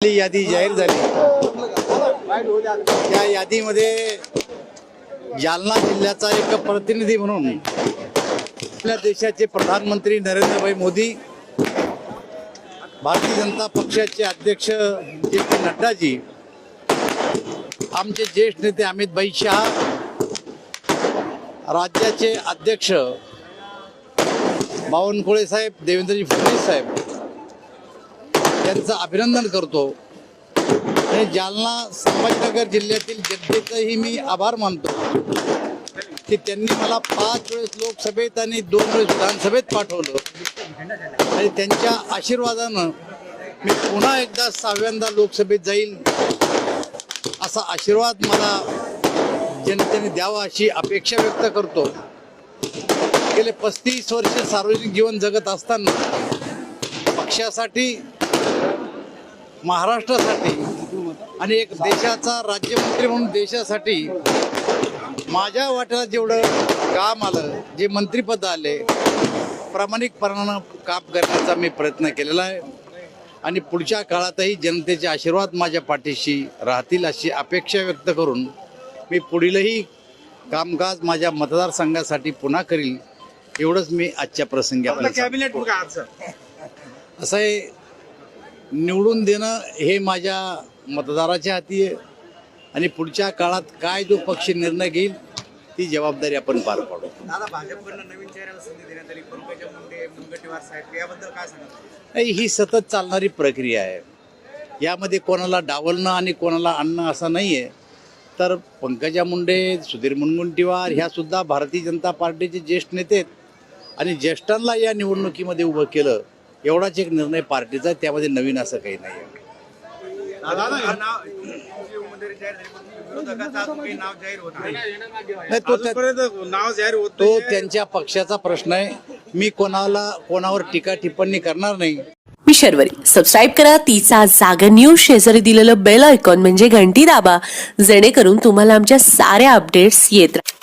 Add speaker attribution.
Speaker 1: यादी जाहीर झाली. त्या यादीमध्ये जालना जिल्ह्याचा एक प्रतिनिधी म्हणून आपल्या देशाचे प्रधानमंत्री नरेंद्रभाई मोदी भारतीय जनता पक्षाचे अध्यक्ष जे पी नड्डाजी आमचे ज्येष्ठ नेते अमितभाई शहा राज्याचे अध्यक्ष बावनकुळे साहेब देवेंद्रजी फडणवीस साहेब त्यांचं अभिनंदन करतो. आणि जालना संभाजीनगर जिल्ह्यातील जनतेचंही मी आभार मानतो. की त्यांनी मला पाच वेळेस लोकसभेत आणि दोन वेळेस विधानसभेत पाठवलं. आणि त्यांच्या आशीर्वादानं मी पुन्हा एकदा सहाव्यांदा लोकसभेत जाईल. असा आशीर्वाद मला जनतेने द्यावा अशी अपेक्षा व्यक्त करतो. गेले पस्तीस वर्ष सार्वजनिक जीवन जगत असताना पक्षासाठी महाराष्ट्रासाठी आणि एक देशाचा राज्यमंत्री म्हणून देशासाठी माझ्या वाट्याला जेवढं काम आलं जे मंत्रिपद आले प्रामाणिकपणानं काम करण्याचा मी प्रयत्न केलेला आहे आणि पुढच्या काळातही जनतेचे आशीर्वाद माझ्या पाठीशी राहतील अशी अपेक्षा व्यक्त करून मी पुढीलही कामकाज माझ्या मतदारसंघासाठी पुन्हा करील एवढंच मी आजच्या प्रसंगी आपल्याला सांगतो.
Speaker 2: कॅबिनेट
Speaker 1: असं आहे निवडून देणं हे माझ्या मतदाराच्या हाती आहे. आणि पुढच्या काळात काय जो पक्ष निर्णय घेईल ती जबाबदारी आपण पार पाडू.
Speaker 2: दादा भाजपकडनं नवीन चेहऱ्याला संधी देण्यात आली. पंकजा मुंडे मुनगंटीवार साहेब याबद्दल काय सांगा
Speaker 1: नाही, ही सतत चालणारी प्रक्रिया आहे. यामध्ये कोणाला डावलणं आणि कोणाला आणणं असं नाही आहे तर पंकजा मुंडे सुधीर मुनगंटीवार ह्या सुद्धा भारतीय जनता पार्टीचे ज्येष्ठ नेते आहेत. आणि ज्येष्ठांना या निवडणुकीमध्ये उभं केलं एवढाच एक निर्णय पार्टीचा त्यामध्ये नवीन असं काही नाही. आहे तो त्या-
Speaker 2: अजूनपर्यंत नाव जाहीर होत
Speaker 1: तो
Speaker 2: नाहीये.
Speaker 1: त्यांच्या पक्षाचा प्रश्न आहे. मी कोणाला कोणावर टीका टिप्पणी करणार नाही.
Speaker 3: मी शर्वरी. सबस्क्राईब करा. तिचा जागर न्यूज शेजारी दिलेलं बेल आयकॉन म्हणजे घंटी दाबा. जेणेकरून तुम्हाला आमच्या साऱ्या अपडेट्स येत राहतील